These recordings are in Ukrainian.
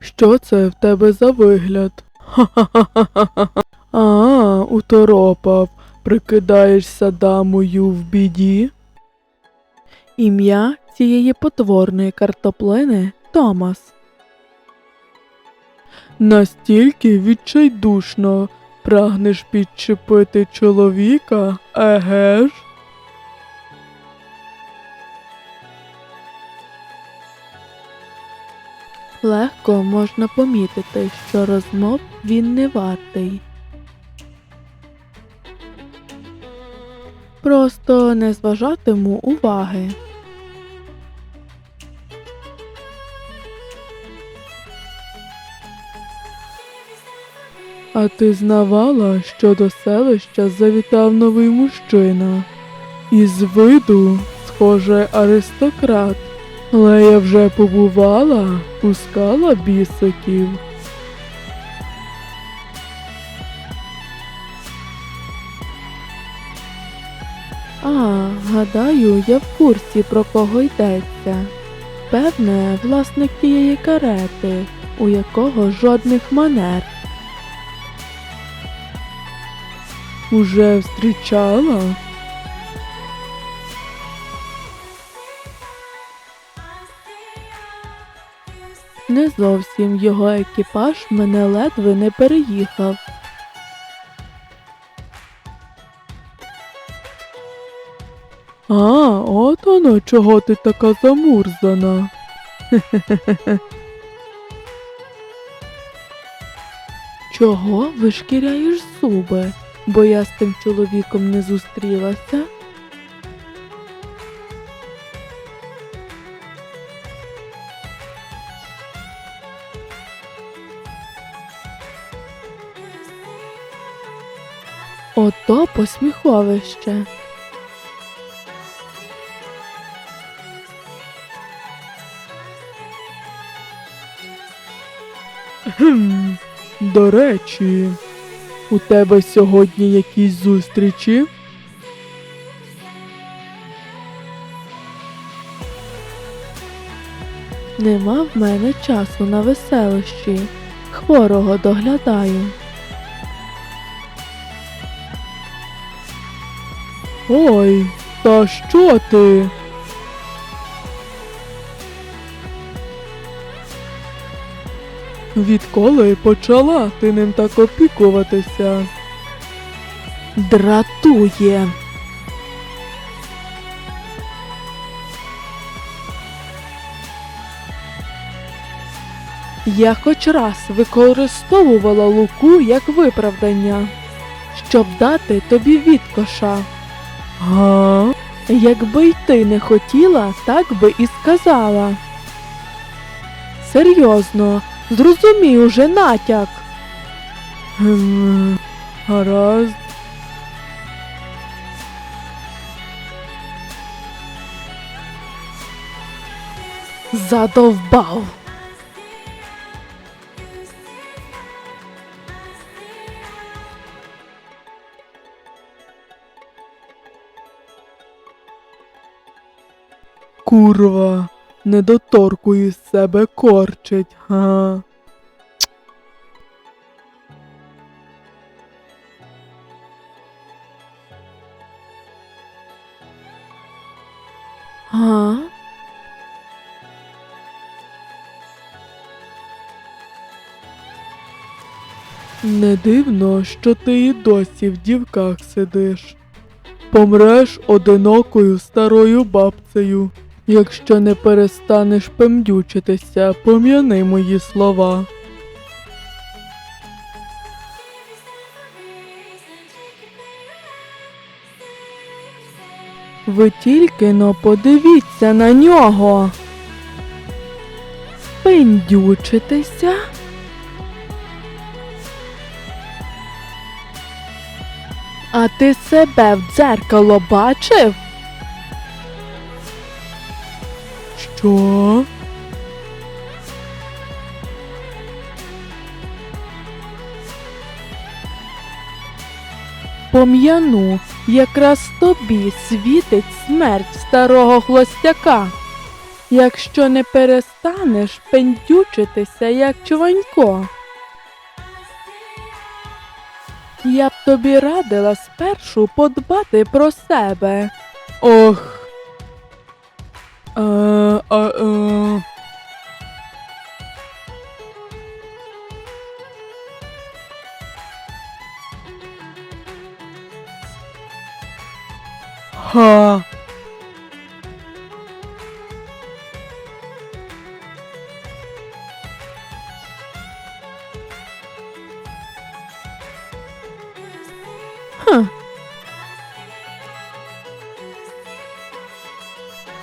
Що це в тебе за вигляд? Ха-ха-ха-ха-ха. А, уторопав, прикидаєшся дамою в біді? Ім'я цієї потворної картоплини Томас. Настільки відчайдушно прагнеш підчепити чоловіка, еге ж? Легко можна помітити, що розмов він не вартий. Просто не зважатиму уваги. А ти знавала, що до селища завітав новий мужчина? Із виду, схоже, аристократ. Але я вже побувала, пускала бісиків. А, гадаю, я в курсі про кого йдеться. Певне, власник тієї карети, у якого жодних манер. Уже встрічала? Не зовсім його екіпаж мене ледве не переїхав. А, от оно, чого ти така замурзана. Чого вишкіряєш зуби? Бо я з тим чоловіком не зустрілася? Ото посміховище. Хм, до речі, у тебе сьогодні якісь зустрічі? Нема в мене часу на веселощі. Хворого доглядаю. Ой, та що ти? Відколи почала ти ним так опікуватися? Дратує. Я хоч раз використовувала луку як виправдання, щоб дати тобі відкоша. Га? Якби й ти не хотіла, так би і сказала. Серйозно, зрозумій уже натяк. Гм, гаразд. Задовбав. Курва, недоторку із себе корчить, га. Га? Не дивно, що ти і досі в дівках сидиш. Помреш одинокою старою бабцею, якщо не перестанеш пемдючитися, пом'яни мої слова. Ви тільки но подивіться на нього. Пендючитися? А ти себе в дзеркало бачив? Що? Пом'яну, якраз тобі світить смерть старого хлостяка. якщо не перестанеш пендючитися, як чуванько. Я б тобі радила спершу подбати про себе. Ох. Е, а, е. Ха.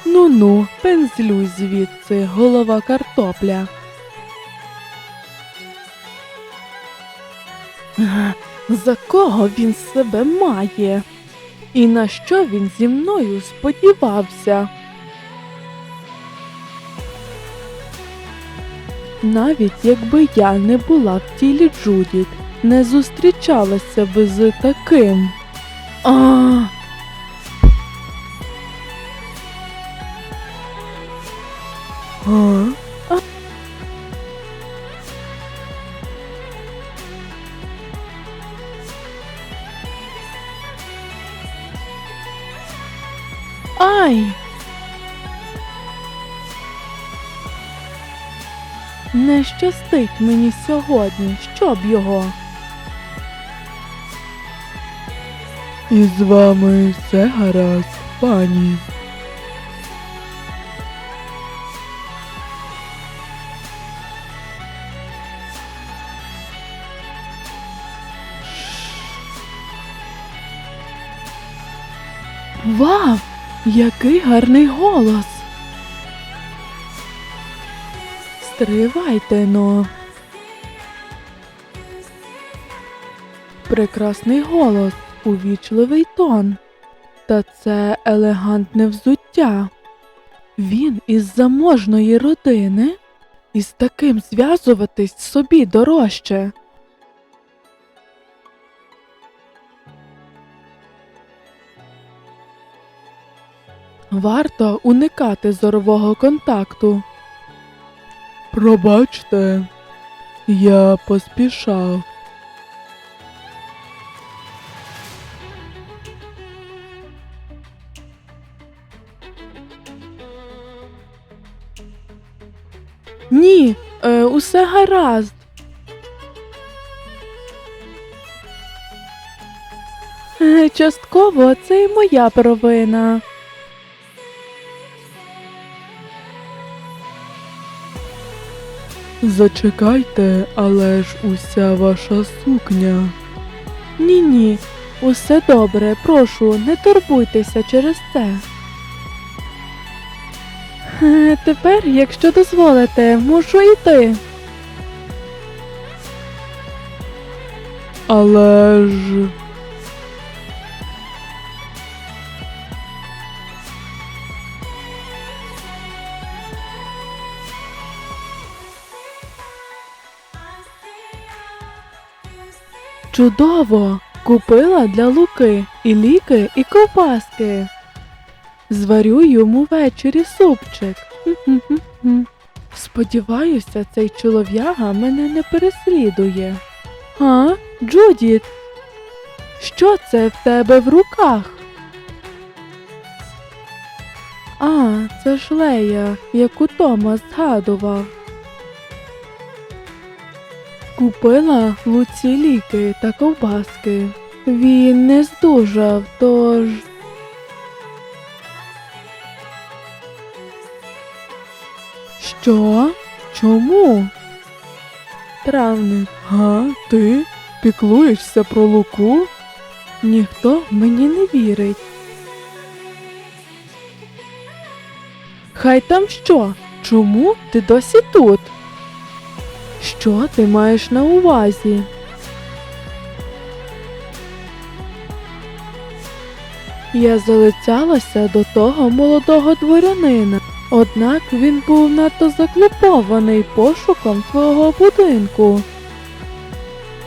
Ну-ну, пензлюй звідси, голова картопля. За кого він себе має? І на що він зі мною сподівався? Навіть якби я не була в тілі Джудіт, не зустрічалася би з таким. А. Ай! Не щастить мені сьогодні, щоб його. І з вами все гаразд, пані. Вау! Який гарний голос! Стривайте но. Прекрасний голос, увічливий тон. Та це елегантне взуття. Він із заможної родини, і з таким зв'язуватись собі дорожче. Варто уникати зорового контакту. Пробачте, я поспішав. Ні, е, усе гаразд. Е, Частково це і моя провина. Зачекайте, але ж уся ваша сукня. Ні, ні, усе добре, прошу, не турбуйтеся через це. Тепер, якщо дозволите, можу йти. Але ж. Чудово! Купила для Луки і ліки, і ковбаски. Зварю йому ввечері супчик. Сподіваюся, цей чолов'яга мене не переслідує. А, Джудіт? Що це в тебе в руках? А, це ж Лея, яку Томас згадував. Купила Луці ліки та ковбаски. Він не здужав, тож. Що? Чому? Травник, га, ти піклуєшся про луку? Ніхто мені не вірить. Хай там що? Чому ти досі тут? Що ти маєш на увазі? Я залицялася до того молодого дворянина, однак він був надто заклопований пошуком твого будинку.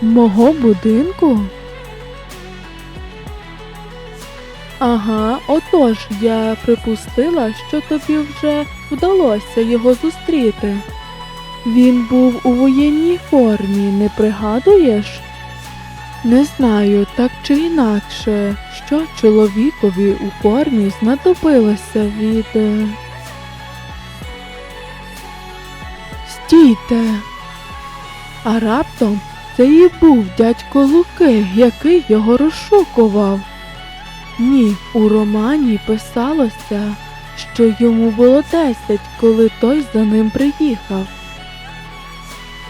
Мого будинку? Ага, отож я припустила, що тобі вже вдалося його зустріти. Він був у воєнній формі, не пригадуєш? Не знаю, так чи інакше, що чоловікові у формі знадобилося від. е, Стійте. А раптом це і був дядько Луки, який його розшукував. Ні, у романі писалося, що йому було десять, коли той за ним приїхав.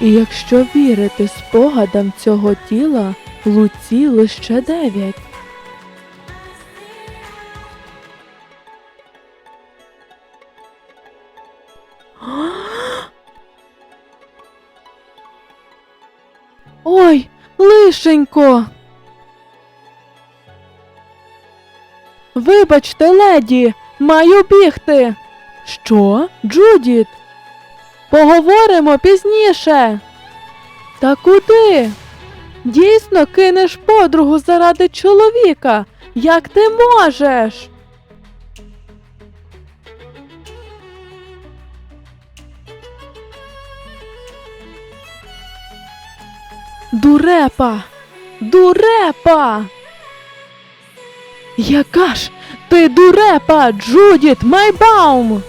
І якщо вірити спогадам цього тіла, Луці лише дев'ять. Ой, лишенько. Вибачте, леді, маю бігти. Що, Джудіт? Поговоримо пізніше. Та куди? Дійсно кинеш подругу заради чоловіка. Як ти можеш? Дурепа! Дурепа! Яка ж ти дурепа, Джудіт Майбаум?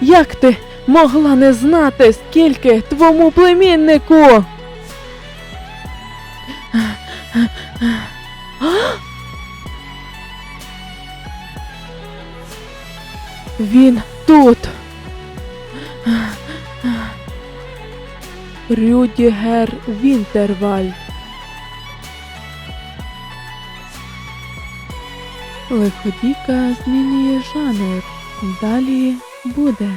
Як ти могла не знати, скільки твому племіннику? Він тут. Рюдігер Вінтерваль. Лиходійка змінює жанр. Далі буде.